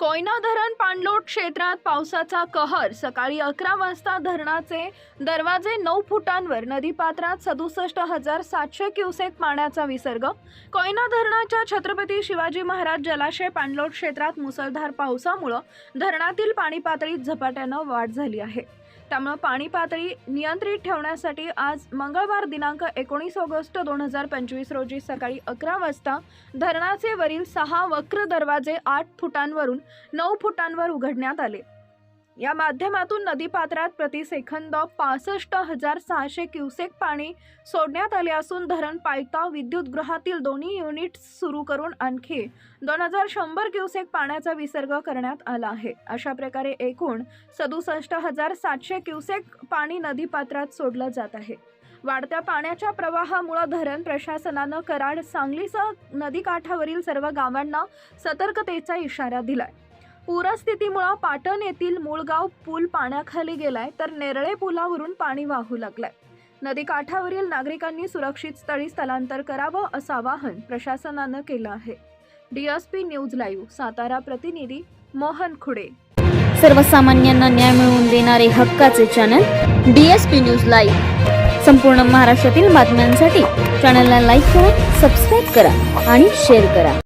कोयना धरण पाणलोट क्षेत्रात पावसाचा कहर. सकाळी अकरा वाजता धरणाचे दरवाजे नऊ फुटांवर नदीपात्रात सदुसष्ट हजार सातशे क्युसेक पाण्याचा विसर्ग. कोयना धरणाच्या छत्रपती शिवाजी महाराज जलाशय पाणलोट क्षेत्रात मुसळधार पावसामुळं धरणातील पाणी पातळीत झपाट्यानं वाढ झाली आहे. त्यामुळं पाणी पातळी नियंत्रित ठेवण्यासाठी आज मंगळवार दिनांक एकोणीस ऑगस्ट दोन हजार पंचवीस रोजी सकाळी अकरा वाजता धरणाचे वरील सहा वक्र दरवाजे आठ फुटांवरून नऊ फुटांवर उघडण्यात आले. या माध्यमातून नदीपात्रात प्रति सेकंद पासष्ट हजार सहाशे क्युसेक पाणी सोडण्यात आले असून धरण पायता विद्युतगृहातील दोन्ही युनिट सुरू करून आणखी दोन हजार शंभर क्युसेक पाण्याचा विसर्ग करण्यात आला आहे. अशा प्रकारे एकूण सदुसष्ट हजार सातशे क्युसेक पाणी नदीपात्रात सोडलं जात आहे. वाढत्या पाण्याच्या प्रवाहामुळे धरण प्रशासनानं कराड सांगलीसह नदीकाठावरील सर्व गावांना सतर्कतेचा इशारा दिलाय. पूरस्थितीमुळे पाटण येथील मुळगाव पूल पाण्याखाली गेलाय तर नेरळे पुलावरून पाणी वाहू लागलंय. नदीकाठावरील नागरिकांनी सुरक्षित स्थळी स्थलांतर करावं असं आवाहन प्रशासनानं केलं आहे. डीएसपी न्यूज लाईव्ह सातारा प्रतिनिधी मोहन खुडे. सर्वसामान्यांना न्याय मिळवून देणारे हक्काचे चॅनल डीएसपी न्यूज लाईव्ह. संपूर्ण महाराष्ट्रातील बातम्यांसाठी चॅनलला लाईक करा सबस्क्राईब करा आणि शेअर करा.